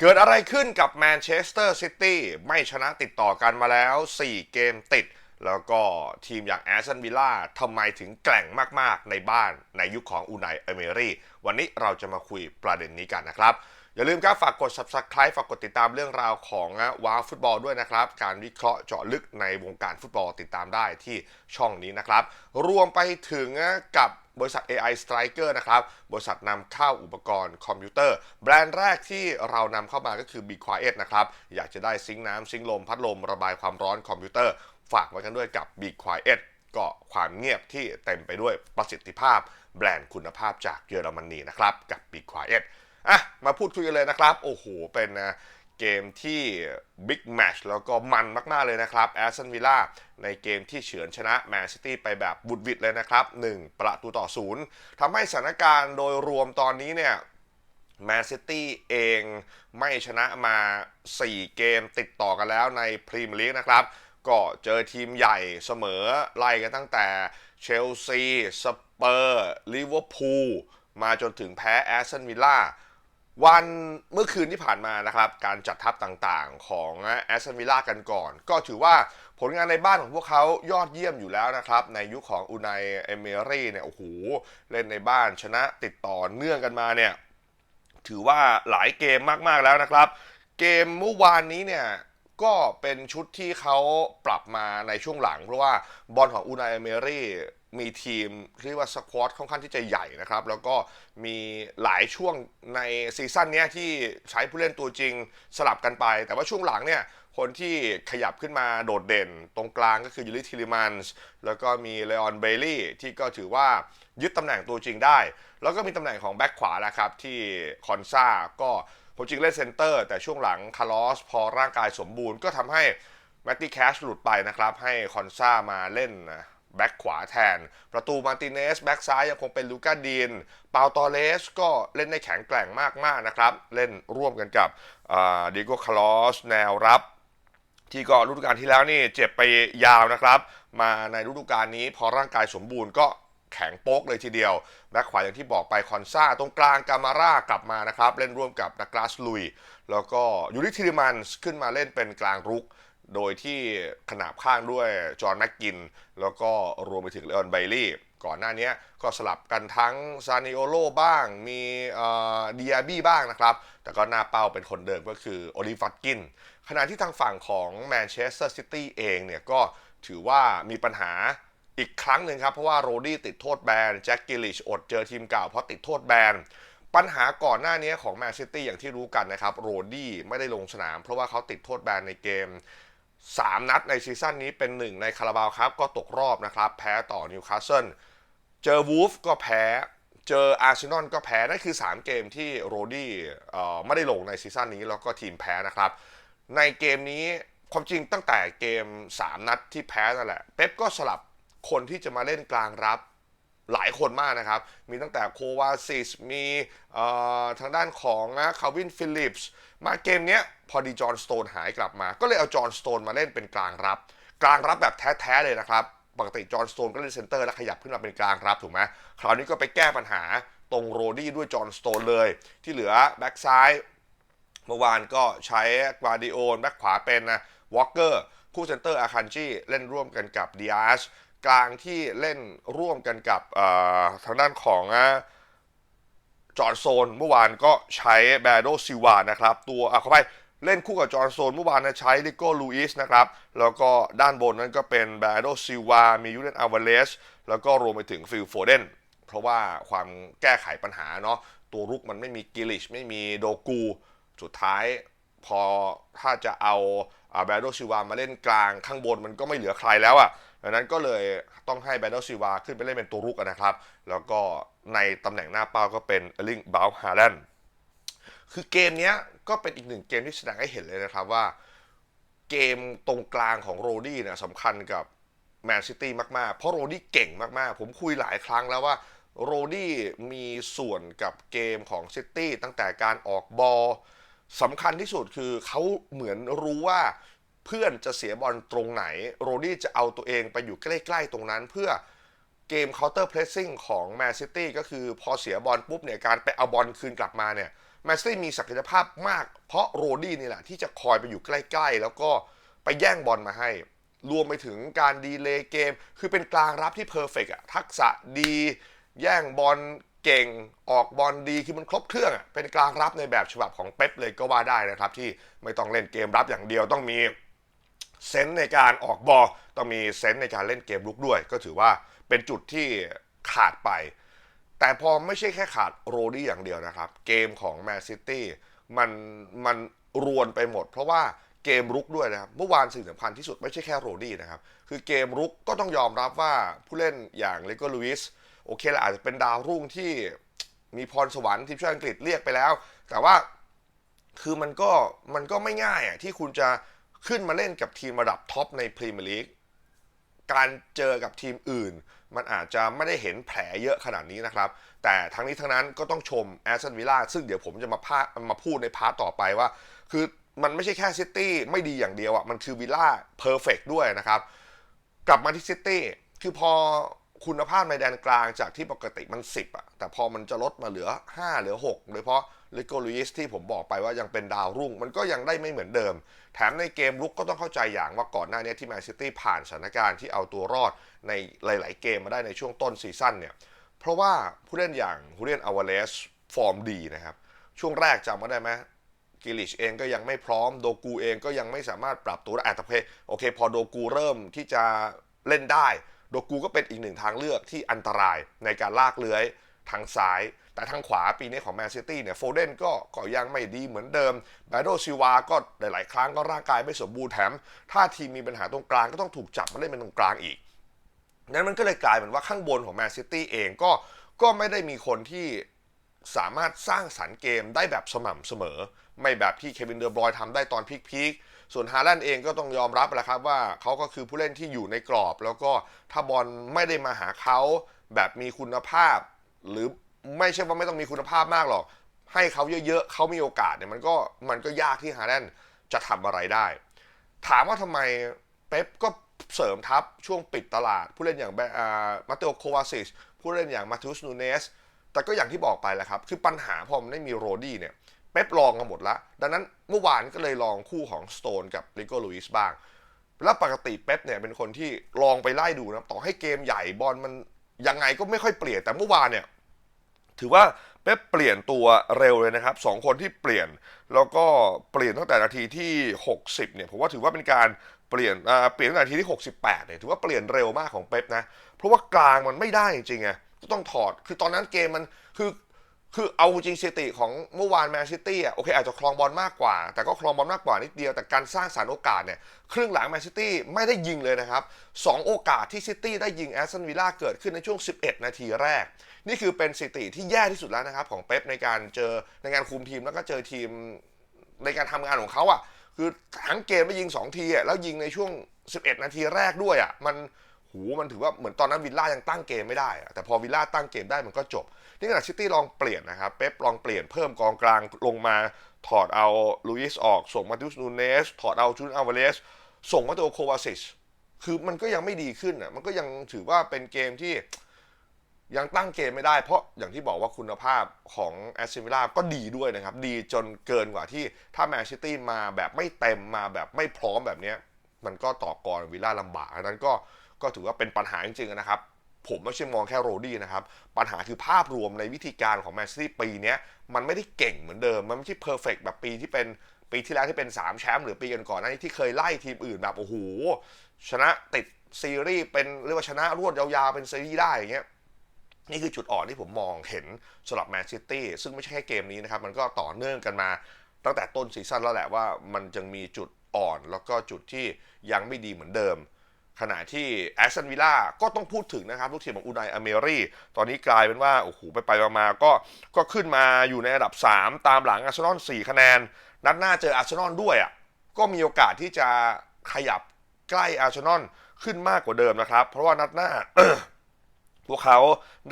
เกิดอะไรขึ้นกับแมนเชสเตอร์ซิตี้ไม่ชนะติดต่อกันมาแล้ว 4 เกมติด แล้วก็ทีมอย่างแอสตันวิลล่าทำไมถึงแกร่งมาก ๆ ในบ้านในยุคของอูไนเอเมรี่ วันนี้เราจะมาคุยประเด็นนี้กันนะครับ อย่าลืมครับฝากกด subscribe ฝากกดติดตามเรื่องราวของว้าวฟุตบอลด้วยนะครับ การวิเคราะห์เจาะลึกในวงการฟุตบอลติดตามได้ที่ช่องนี้นะครับ รวมไปถึงกับบริษัท AI Striker นะครับ บริษัทนำเข้าอุปกรณ์คอมพิวเตอร์ แบรนด์แรกที่เรานำเข้ามาก็คือ Be Quiet นะครับ อยากจะได้ซิงค์น้ำซิงค์ลม พัดลม ระบายความร้อนคอมพิวเตอร์ ฝากไว้กันด้วยกับ Be Quiet ก็ความเงียบที่เต็มไปด้วยประสิทธิภาพ แบรนด์คุณภาพจากเยอรมนีนะครับกับ Be Quiet อะมาพูดคุยกันเลยนะครับ โอ้โห เป็นนะเกมที่บิ๊กแมชแล้วก็มันมาก ๆ เลยนะครับแอสตันวิลล่าในเกมที่เฉือนชนะแมนซิตี้ไปแบบบุดวิดเลยนะครับ 1 ประตูต่อศูนย์ทำให้สถานการณ์โดยรวมตอนนี้เนี่ยแมนซิตี้เองไม่ชนะมา 4 เกมติดต่อกันแล้วในพรีเมียร์ลีกนะครับ ก็เจอทีมใหญ่เสมอไล่กันตั้งแต่เชลซี สเปอร์ ลิเวอร์พูล มาจนถึงแพ้แอสตันวิลล่า วันเมื่อคืนที่ผ่านมานะครับ การจัดทัพต่างๆ ของแอสตันวิลล่ากันก่อน ก็ถือว่าผลงานในบ้านของพวกเขายอดเยี่ยมอยู่แล้วนะครับ ในยุคของอูไนเอเมรี่เนี่ยโอ้โหเล่นในบ้านชนะติดต่อเนื่องกันมาเนี่ยถือว่าหลายเกมมากๆแล้วนะครับ เกมเมื่อวานนี้เนี่ยก็เป็นชุดที่เขาปรับมาในช่วงหลัง เพราะว่าบอลของอูนายเมรี่ มีทีมเรียกว่าสควอตค่อนข้างที่จะใหญ่นะครับ แล้วก็มีหลายช่วงในซีซั่นนี้ที่ใช้ผู้เล่นตัวจริงสลับกันไป แต่ว่าช่วงหลังเนี่ยคนที่ขยับขึ้นมาโดดเด่น ตรงกลางก็คือยูริทิลิมันส์แล้วก็มีเลออนเบลลี่ที่ก็ถือว่ายึดตำแหน่งตัวจริงได้ แล้วก็มีตำแหน่งของแบ็คขวาแล้วครับ ที่คอนซาก็ผมจริงเล่นเซนเตอร์ แต่ช่วงหลังคาร์ลอสพอร่างกายสมบูรณ์ก็ทำให้แมตตี้แคชหลุดไปนะครับ ให้คอนซามาเล่น แบ็คขวาแทน ประตูมาร์ติเนสแบ็คซ้ายยังคงเป็นลูก้าดีนเปาตอเลสก็เล่นได้แข็งแกร่งมาก ๆ นะครับ เล่นร่วมกันกับดิโก้คลอสแนวรับ ที่ก็ฤดูกาลที่แล้วนี่เจ็บไปยาวนะครับ มาในฤดูกาลนี้พอร่างกายสมบูรณ์ก็แข็งโป๊กเลยทีเดียว แบ็คขวาอย่างที่บอกไปคอนซาตรงกลางกามาร่ากลับมานะครับ เล่นร่วมกับดักลาสลุย แล้วก็ยูริทิริมันส์ขึ้นมาเล่นเป็นกลางรุก โดยที่ขนาบข้างด้วยจอห์นแม็กกิน แล้วก็รวมไปถึงเลออนไบลี่ก่อนหน้านี้ก็สลับกันทั้งซานิโอโลบ้างมีเดีอาบี้บ้างนะครับ แต่ก็หน้าเป้าเป็นคนเดิมก็คือโอลิฟัตกิน ขณะที่ทางฝั่งของแมนเชสเตอร์ซิตี้เองเนี่ยก็ถือว่ามีปัญหาอีกครั้งหนึ่งครับ เพราะว่าโรดี้ติดโทษแบนแจ็คกิลิชอดเจอทีมเก่าเพราะติดโทษแบนปัญหาก่อนหน้านี้ของแมนซิตี้อย่างที่รู้กันนะครับโรดี้ไม่ได้ลงสนาม เพราะว่าเขาติดโทษแบนในเกม 3 นัดในซีซั่นนี้เป็นหนึ่งในคาราบาวครับก็ตกรอบนะครับ แพ้ต่อนิวคาสเซิลเจอวูฟก็แพ้เจออาร์เซนอลก็แพ้ นั่นคือ 3 เกมที่โรดี้ไม่ได้ลงในซีซั่นนี้แล้วก็ทีมแพ้นะครับ ในเกมนี้ความจริงตั้งแต่เกม 3 นัดที่แพ้นั่นแหละ เป๊ปก็สลับคนที่จะมาเล่นกลางรับ หลายคนมากนะครับ มีตั้งแต่โควาซิสมีทางด้านของคาวินฟิลลิปส์มาเกมนี้พอดีจอห์นสโตนหายกลับมา ก็เลยเอาจอห์นสโตนมาเล่นเป็นกลางรับ กลางรับแบบแท้ๆเลยนะครับ ปกติจอห์นสโตนก็เล่นเซนเตอร์แล้วขยับขึ้นมาเป็นกลางรับถูกไหมคราวนี้ก็ไปแก้ปัญหาตรงโรดี้ด้วยจอห์นสโตนเลย ที่เหลือแบ็กซ้ายเมื่อวานก็ใช้กวาดิโอนแบ็กขวาเป็นนะวอลเกอร์คู่เซนเตอร์อาคันจีเล่นร่วมกันกับดิอาส กลางที่เล่นร่วมกันกับทางด้านของจอร์นโซนเมื่อวานก็ใช้แบโดซิวานะครับ ตัวอะเข้าไปเล่นคู่กับจอร์นโซนเมื่อวานนะใช้ลิโก้ลูอิสนะครับ แล้วก็ด้านบนนั้นก็เป็นแบโดซิวามียูเรนอาวาเลสแล้วก็รวมไปถึงฟิลโฟเดนเพราะว่าความแก้ไขปัญหาเนาะตัวรุกมันไม่มีกิลิชไม่มีโดกู สุดท้าย พอถ้าจะเอาแบโดซิวามาเล่นกลางข้างบนมันก็ไม่เหลือใครแล้วอะ่ะดังนั้นก็เลยต้องให้แบนเดลซิวาขึ้นไปเล่นเป็นตัวรุกนะครับ แล้วก็ในตำแหน่งหน้าเป้าก็เป็นเอลิงบาลฮาร์แลนคือเกมนี้ก็เป็นอีกหนึ่งเกมที่แสดงให้เห็นเลยนะครับว่า เกมตรงกลางของโรดี้เนี่ยสำคัญกับแมนซิตี้มากๆ เพราะโรดี้เก่งมากๆ ผมคุยหลายครั้งแล้วว่าโรดี้มีส่วนกับเกมของซิตี้ตั้งแต่การออกบอล สำคัญที่สุดคือเขาเหมือนรู้ว่าเพื่อนจะเสียบอลตรงไหน โรดี้จะเอาตัวเองไปอยู่ใกล้ๆตรงนั้นเพื่อเกมเคาน์เตอร์เพรสซิ่งของแมนซิตี้ก็คือพอเสียบอลปุ๊บเนี่ยการไปเอาบอลคืนกลับมาเนี่ยแมนซิตี้มีศักยภาพมาก เพราะโรดี้นี่แหละที่จะคอยไปอยู่ใกล้ ๆ แล้วก็ไปแย่งบอลมาให้ รวมไปถึงการดีเลย์เกม คือเป็นกลางรับที่เพอร์เฟกอะทักษะดี แย่งบอล เก่งออกบอลดีคือมันครบเครื่องอะเป็นกลางรับในแบบฉบับของเป๊ปเลยก็ว่าได้นะครับ ที่ไม่ต้องเล่นเกมรับอย่างเดียวต้องมีเซนส์ในการออกบอลต้องมีเซนส์ในการเล่นเกมลุกด้วย ก็ถือว่าเป็นจุดที่ขาดไป แต่พอไม่ใช่แค่ขาดโรดี้อย่างเดียวนะครับ เกมของแมนซิตี้มันมันรวนไปหมด เพราะว่าเกมรุกด้วยนะครับ เมื่อวานสิ่งสำคัญที่สุดไม่ใช่แค่โรดี้นะครับ คือเกมรุกก็ต้องยอมรับว่าผู้เล่นอย่างเลโกลูอิส โอเคละอาจจะเป็นดาวรุ่งที่มีพรสวรรค์ทีมชาติอังกฤษเรียกไปแล้ว แต่ว่าคือมันก็มันก็ไม่ง่ายอะที่คุณจะขึ้นมาเล่นกับทีมระดับท็อปในพรีเมียร์ลีกการเจอกับทีมอื่น มันอาจจะไม่ได้เห็นแผลเยอะขนาดนี้นะครับ แต่ทั้งนี้ทั้งนั้นก็ต้องชมแอสตันวิลล่าซึ่งเดี๋ยวผมจะมาพามาพูดในพาร์ตต่อไปว่า คือมันไม่ใช่แค่ซิตี้ไม่ดีอย่างเดียวอะมันคือวิลล่าเพอร์เฟกด้วยนะครับ กลับมาที่ซิตี้คือพอ คุณภาพในแดนกลางจากที่ปกติมัน 10อะแต่พอมันจะลดมาเหลือ 5 เหลือ6โดยเฉพาะลิโกลุยิสที่ผมบอกไปว่ายังเป็นดาวรุ่ง มันก็ยังได้ไม่เหมือนเดิม แถมในเกมลุกก็ต้องเข้าใจอย่างว่าก่อนหน้านี้ที่แมนซิตี้ผ่านสถานการณ์ที่เอาตัวรอดในหลาย ๆ เกมมาได้ในช่วงต้นซีซั่นเนี่ยเพราะว่าผู้เล่นอย่างฮูเลียนอาวาเลสฟอร์มดีนะครับ ช่วงแรกจำมาได้ไหมกิลิชเองก็ยังไม่พร้อมโดกูเองก็ยังไม่สามารถปรับตัวได้แต่เพโอเค พอโดกูเริ่มที่จะเล่นได้ โดกูก็เป็นอีกหนึ่งทางเลือกที่อันตรายในการลากเลื้อยทางซ้าย แต่ทางขวาปีนี้ของแมนซิตี้เนี่ยโฟเดนก็ก็ยังไม่ดีเหมือนเดิมแบโดซิวาก็หลาย ๆ ครั้งก็ร่างกายไม่สมบูรณ์แถม ถ้าทีมมีปัญหาตรงกลางก็ต้องถูกจับมาเล่นเป็นตรงกลางอีก นั้นมันก็เลยกลายเป็นว่าข้างบนของแมนซิตี้เองก็ก็ไม่ได้มีคนที่สามารถสร้างสรรค์เกมได้แบบสม่ำเสมอ ไม่แบบที่เควินเดอร์บรอยทำได้ตอนพีคๆ ส่วนฮาแลนด์เองก็ต้องยอมรับแหละครับว่าเขาก็คือผู้เล่นที่อยู่ในกรอบ แล้วก็ถ้าบอลไม่ได้มาหาเขาแบบมีคุณภาพ หรือไม่ใช่ว่าไม่ต้องมีคุณภาพมากหรอก ให้เขาเยอะๆเขามีโอกาสเนี่ยมันก็มันก็ยากที่ฮาแลนด์จะทำอะไรได้ ถามว่าทำไมเป๊ปก็เสริมทัพช่วงปิดตลาด ผู้เล่นอย่างแมาเตโอโควาซิชผู้เล่นอย่างมาทูสนูเนสแต่ก็อย่างที่บอกไปแหละครับ คือปัญหาพอมันไม่มีโรดี้เนี่ย ป๊ปลองกันหมดละ ดังนั้นเมื่อวานก็เลยลองคู่ของสโตนกับลิโกลุยส์บ้าง แล้วปกติเป๊ปเนี่ยเป็นคนที่ลองไปไล่ดูนะ ต่อให้เกมใหญ่บอลมันยังไงก็ไม่ค่อยเปลี่ยน แต่เมื่อวานเนี่ยถือว่าเป๊ปเปลี่ยนตัวเร็วเลยนะครับสองคนที่เปลี่ยน แล้วก็เปลี่ยนตั้งแต่นาทีที่ 60เนี่ยผมว่าถือว่าเป็นการเปลี่ยนเปลี่ยนตั้งแต่นาทีที่ 68เนี่ยถือว่าเปลี่ยนเร็วมากของเป๊ปนะ เพราะว่ากลางมันไม่ได้จริงๆไงก็ต้องถอด คือตอนนั้นเกมมันคือ คือเอาจริงสถิติของเมื่อวานแมนซิตี้อะโอเคอาจจะครองบอลมากกว่า แต่ก็ครองบอลมากกว่านิดเดียวแต่การสร้างสรรโอกาสเนี่ยครึ่งหลังแมนซิตี้ไม่ได้ยิงเลยนะครับสองโอกาสที่ซิตี้ได้ยิงแอสตันวิลล่าเกิดขึ้นในช่วง 11 นาทีแรก นี่คือเป็นสถิติที่แย่ที่สุดแล้วนะครับของเป๊ปในการเจอในการคุมทีมแล้วก็เจอทีมในการทำงานของเขาอะคือทั้งเกมไม่ยิง 2 ทีอะแล้วยิงในช่วง 11 นาทีแรกด้วยอะมันหูมันถือว่าเหมือนตอนนั้นวิลล่ายังตั้งเกมไม่ได้อะแต่พอวิลล่าตั้งเกมได้มันก็จบ นี่ขณะซิตี้ลองเปลี่ยนนะครับ เป๊ปลองเปลี่ยนเพิ่มกองกลางลงมาถอดเอาลุยส์ออกส่งมาติอุสนูเนสถอดเอาจูนอัลวาเลสส่งมาโตโควาซิชคือมันก็ยังไม่ดีขึ้นอะมันก็ยังถือว่าเป็นเกมที่ยังตั้งเกมไม่ได้เพราะอย่างที่บอกว่าคุณภาพของแอสซิมิล่าก็ดีด้วยนะครับ ดีจนเกินกว่าที่ถ้าแมนซิตี้มาแบบไม่เต็มมาแบบไม่พร้อมแบบนี้ มันก็ต่อกรวิลล่าลำบากอันนั้นก็ก็ถือว่าเป็นปัญหาจริงๆนะครับ ผมไม่ใช่มองแค่โรดี้นะครับ ปัญหาคือภาพรวมในวิธีการของแมนซิตี้ปีนี้มันไม่ได้เก่งเหมือนเดิม มันไม่ใช่เพอร์เฟกแบบปีที่เป็นปีที่แล้วที่เป็น 3 แชมป์หรือปีก่อนๆหน้นี้ที่เคยไล่ทีมอื่นแบบโอ้โหชนะติดซีรีส์เป็นเรียกว่าชนะรวดยาวๆเป็นซีรีส์ได้อย่างเงี้ยนี่คือจุดอ่อนที่ผมมองเห็นสำหรับแมนซิตี้ซึ่งไม่ใช่แค่เกมนี้นะครับ มันก็ต่อเนื่องกันมาตั้งแต่ต้นซีซั่นแล้วแหละว่ามันยังมีจุดอ่อนแล้วก็จุดที่ยังไม่ดีเหมือนเดิม ขณะที่แอสตันวิลล่าก็ต้องพูดถึงนะครับลูกทีมของอูนายอเมรี่ตอนนี้กลายเป็นว่า โอ้โห ไปไปมาก็ก็ขึ้นมาอยู่ในอันดับ 3 ตามหลังอาร์เซนอล4คะแนน นัดหน้าเจออาร์เซนอลด้วยอะก็มีโอกาสที่จะขยับใกล้อาร์เซนอลขึ้นมากกว่าเดิมนะครับ เพราะว่านัดหน้าพวกเขา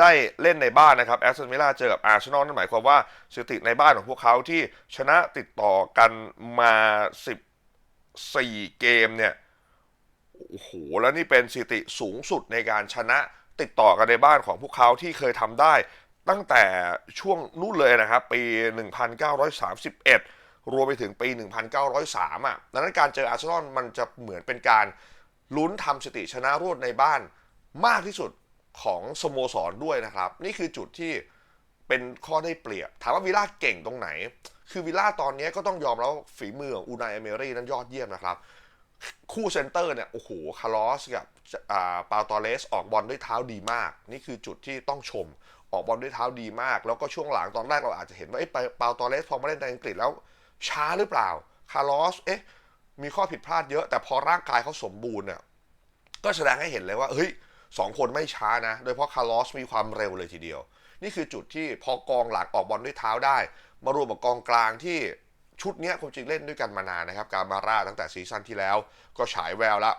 ได้เล่นในบ้านนะครับแอสตันวิลล่าเจอกับอาร์เซนอลนั่นหมายความว่าสถิติในบ้านของพวกเขาที่ชนะติดต่อกันมา 14 เกมเนี่ย โอ้โหแล้วนี่เป็นสถิติสูงสุดในการชนะติดต่อกันในบ้านของพวกเขาที่เคยทำได้ ตั้งแต่ช่วงนู้นเลยนะครับ ปี 1931 รวมไปถึงปี 1903 อะดังนั้นการเจออาร์เซนอลมันจะเหมือนเป็นการลุ้นทำสถิติชนะรวดในบ้านมากที่สุดของสโมสรด้วยนะครับ นี่คือจุดที่เป็นข้อได้เปรียบ ถามว่าวิลล่าเก่งตรงไหน คือวิลล่าตอนนี้ก็ต้องยอมแล้วฝีมือของอูนายเอเมรี่นั้นยอดเยี่ยมนะครับ คู่เซนเตอร์เนี่ย โอ้โห คาร์ลอสกับอ่าปาตอเลสออกบอลด้วยเท้าดีมาก นี่คือจุดที่ต้องชม ออกบอลด้วยเท้าดีมาก แล้วก็ช่วงหลังตอนแรกเราอาจจะเห็นว่าเอ๊ะปาตอเลสพอมาเล่นในอังกฤษแล้ว ช้าหรือเปล่า คาร์ลอส เอ๊ะ มีข้อผิดพลาดเยอะ แต่พอร่างกายเขาสมบูรณ์เนี่ย ก็แสดงให้เห็นเลยว่า เฮ้ยสองคนไม่ช้านะ โดยเฉพาะคาร์ลอสมีความเร็วเลยทีเดียว นี่คือจุดที่พอกองหลังออกบอลด้วยเท้าได้ มารวมกับกองกลางที่ ชุดนี้ความจริงเล่นด้วยกันมานานนะครับ การมาร่าตั้งแต่ซีซั่นที่แล้ว ก็ฉายแววแล้ว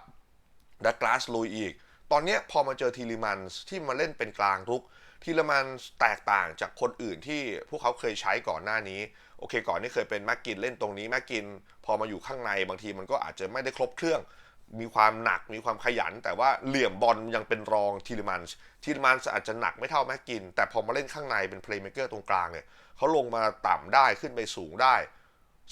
ดักลาสลุยอีก ตอนนี้พอมาเจอทีลิมันส์ที่มาเล่นเป็นกลางรุกทีลิมันส์แตกต่างจากคนอื่นที่พวกเขาเคยใช้ก่อนหน้านี้ โอเค ก่อนนี่เคยเป็นแม็กกินเล่นตรงนี้แม็กกิน พอมาอยู่ข้างในบางทีมันก็อาจจะไม่ได้ครบเครื่อง มีความหนักมีความขยัน แต่ว่าเหลี่ยมบอลยังเป็นรองทีลิมันส์ทีลิมันส์อาจจะหนักไม่เท่าแม็กกิน แต่พอมาเล่นข้างในเป็นเพลย์เมเกอร์ตรงกลางเนี่ยเขาลงมาต่ำได้ขึ้นไปสูงได้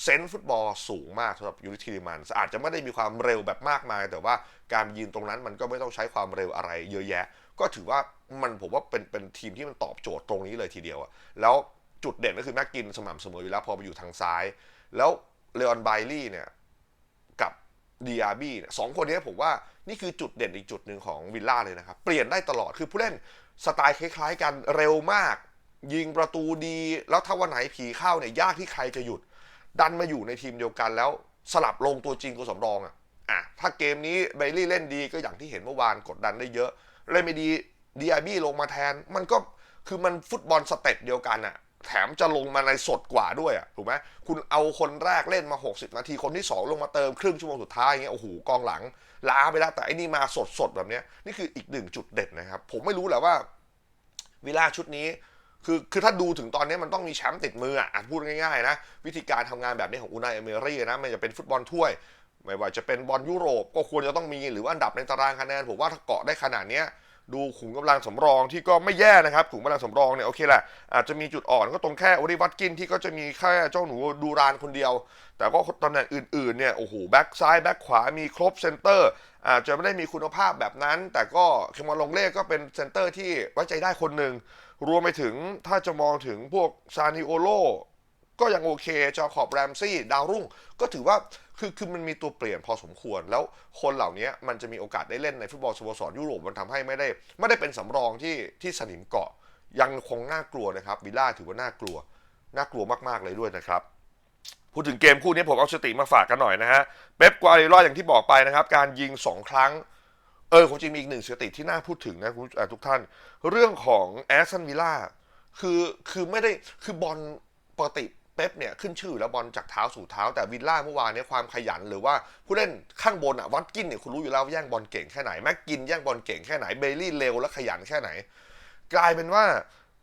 เซนส์ฟุตบอลสูงมากสำหรับยูริทีลิมันอาจจะไม่ได้มีความเร็วแบบมากมาย แต่ว่าการยืนตรงนั้นมันก็ไม่ต้องใช้ความเร็วอะไรเยอะแยะ ก็ถือว่ามันผมว่าเป็นเป็นทีมที่มันตอบโจทย์ตรงนี้เลยทีเดียวอะแล้วจุดเด่นก็คือแม็กกินสม่ำเสมออยู่แล้วพอมาอยู่ทางซ้าย แล้วเลออนไบลี่เนี่ยกับดีอาร์บีเนี่ยสองคนนี้ผมว่านี่คือจุดเด่นอีกจุดหนึ่งของวิลล่าเลยนะครับ เปลี่ยนได้ตลอดคือผู้เล่นสไตล์คล้ายๆกันเร็วมาก ยิงประตูดี แล้วถ้าวันไหนผีเข้าเนี่ยยากที่ใครจะหยุด ดันมาอยู่ในทีมเดียวกันแล้วสลับลงตัวจริงตัวสำรองอะอะถ้าเกมนี้เบลลี่เล่นดีก็อย่างที่เห็นเมื่อวานกดดันได้เยอะ เล่นไม่ดีดีอบีลงมาแทน มันก็คือมันฟุตบอลสเต็ปเดียวกันอะแถมจะลงมาในสดกว่าด้วยอะถูกไหมคุณเอาคนแรกเล่นมา 60 นาทีคนที่ 2 ลงมาเติมครึ่งชั่วโมงสุดท้ายอย่างเงี้ยโอ้โหกองหลัง ล้าไปแล้วแต่อันนี้มาสดสดแบบเนี้ยนี่คืออีกหนึ่งจุดเด่นนะครับ ผมไม่รู้แหละว่าวิลล่าชุดนี้ คือคือถ้าดูถึงตอนนี้มันต้องมีแชมป์ติดมืออะพูดง่ายๆนะวิธีการทำงานแบบนี้ของอูนายเอเมรี่นะมันจะเป็นฟุตบอลถ้วย ไม่ว่าจะเป็นบอลยุโรปก็ควรจะต้องมีหรือว่าอันดับในตารางคะแนนผมว่าถ้าเกาะได้ขนาดนี้ดูขุมกำลังสำรองที่ก็ไม่แย่นะครับขุมกำลังสำรองเนี่ยโอเคแหละอาจจะมีจุดอ่อนก็ตรงแค่โอริวัตกินที่ก็จะมีแค่เจ้าหนูดูรานคนเดียว แต่ก็ตำแหน่งอื่นๆเนี่ยโอ้โหแบ็กซ้ายแบ็กขวามีครบเซนเตอร์อาจจะไม่ได้มีคุณภาพแบบนั้น แต่ก็เคมาลงเล่ก็เป็นเซนเตอร์ที่ไว้ใจได้คนหนึ่ง รวมไปถึงถ้าจะมองถึงพวกซานิโอโลก็ยังโอเคจอขอบแรมซี่ ดาวรุ่ง ก็ถือว่าคือคือมันมีตัวเปลี่ยนพอสมควร แล้วคนเหล่านี้มันจะมีโอกาสได้เล่นในฟุตบอลสโมสรยุโรปมันทำให้ไม่ได้ ไม่ได้เป็นสำรองที่ที่สนิมเกาะ ยังคงน่ากลัวนะครับวิลล่าถือว่าน่ากลัว น่ากลัวมากๆเลยด้วยนะครับ พูดถึงเกมคู่นี้ผมเอาสติมาฝากกันหน่อยนะฮะเป๊ปกวาร์ดิโอลาอย่างที่บอกไปนะครับ การยิง 2 ครั้ง เออผมจริงมีอีกหนึ่งสถิติที่น่าพูดถึงนะคุณทุกท่าน เรื่องของแอสตันวิลล่าคือคือไม่ได้คือบอลปกติเป๊ปเนี่ยขึ้นชื่อแล้วบอลจากเท้าสู่เท้าแต่วิลล่าเมื่อวานเนี้ความขยันหรือว่าผู้เล่นข้างบนอะวัตกินเนี่ยคุณรู้อยู่แล้วว่าแย่งบอลเก่งแค่ไหนแม็กกินแย่งบอลเก่งแค่ไหนเบลลี่เร็วและขยันแค่ไหน กลายเป็นว่า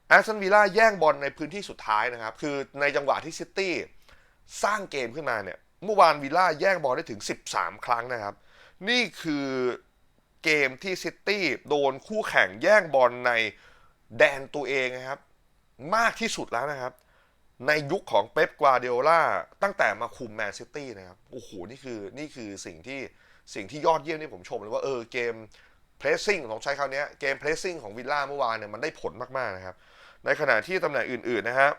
แอสตันวิลล่าแย่งบอลในพื้นที่สุดท้ายนะครับคือในจังหวะที่ซิตี้สร้างเกมขึ้นมาเนี่ยเมื่อวานวิลล่าแย่งบอลได้ถึง 13 ครั้งนะครับ นี่คือ เกมที่ซิตี้โดนคู่แข่งแย่งบอลในแดนตัวเองนะครับ มากที่สุดแล้วนะครับ ในยุคของเป๊ปกวาเดโอล่าตั้งแต่มาคุมแมนซิตี้นะครับโอ้โหนี่คือนี่คือสิ่งที่สิ่งที่ยอดเยี่ยมที่ผมชมเลยว่าเออเกมเพรสซิ่งของใช้คราวนี้เกมเพรสซิ่งของวิลล่าเมื่อวานเนี่ยมันได้ผลมากๆนะครับ ในขณะที่ตำแหน่งอื่น ๆ นะฮะ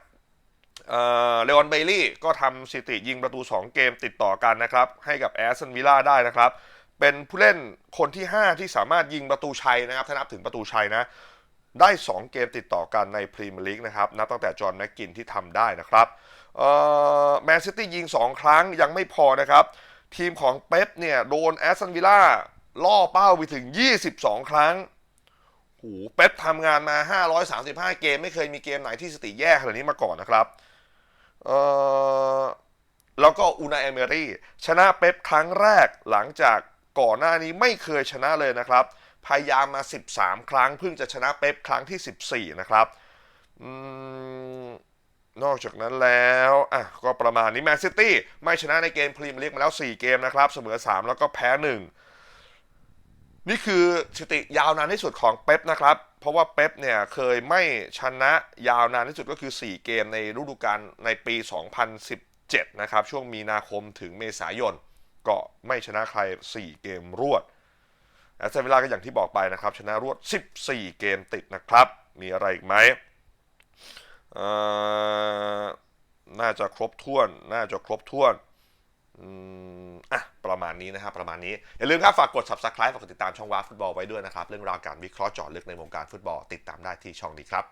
เออเลออนเบลลี่ก็ทำสถิติยิงประตู 2 เกมติดต่อกันนะครับ ให้กับแอสตันวิลล่าได้นะครับ เป็นผู้เล่นคนที่ 5 ที่สามารถยิงประตูชัยนะครับ ถ้านับถึงประตูชัยนะ ได้ 2 เกมติดต่อกันในพรีเมียร์ลีกนะครับ นับตั้งแต่จอห์นแม็กกินที่ทำได้นะครับแมนซิตี้ยิง 2 ครั้งยังไม่พอนะครับ ทีมของเป๊ปเนี่ยโดนแอสตันวิลล่าล่อเป้าไปถึง 22 ครั้งโหเป๊ปทำงานมา 535 เกม ไม่เคยมีเกมไหนที่สติแย่ขนาดนี้มาก่อนนะครับแล้วก็อูนาเอเมรี่ชนะเป๊ปครั้งแรกหลังจาก ก่อนหน้านี้ไม่เคยชนะเลยนะครับ พยายามมา 13 ครั้งเพิ่งจะชนะเป๊ปครั้งที่ 14 นะครับอนอกจากนั้นแล้วอะก็ประมาณนี้แมนซิตี้ไม่ชนะในเกมพรีเมียร์ลีกมาแล้ว 4 เกมนะครับ เสมอ 3 แล้วก็แพ้ 1 นี่คือสถิติยาวนานที่สุดของเป๊ปนะครับ เพราะว่าเป๊ปเนี่ยเคยไม่ชนะยาวนานที่สุดก็คือ 4 เกมในฤดูกาลในปี 2017 นะครับ ช่วงมีนาคมถึงเมษายน ก็ไม่ชนะใคร 4 เกมรวดแอสตันวิลล่าก็อย่างที่บอกไปนะครับ ชนะรวด 14 เกมติดนะครับ มีอะไรอีกไหมเอ่อน่าจะครบถ้วน น่าจะครบถ้วนอืมอะประมาณนี้นะครับประมาณนี้ อย่าลืมครับฝากกด subscribe ฝากกดติดตามช่องว้าฟุตบอลไว้ด้วยนะครับ เรื่องราวการวิเคราะห์เจาะลึกในวงการฟุตบอลติดตามได้ที่ช่องนี้ครับ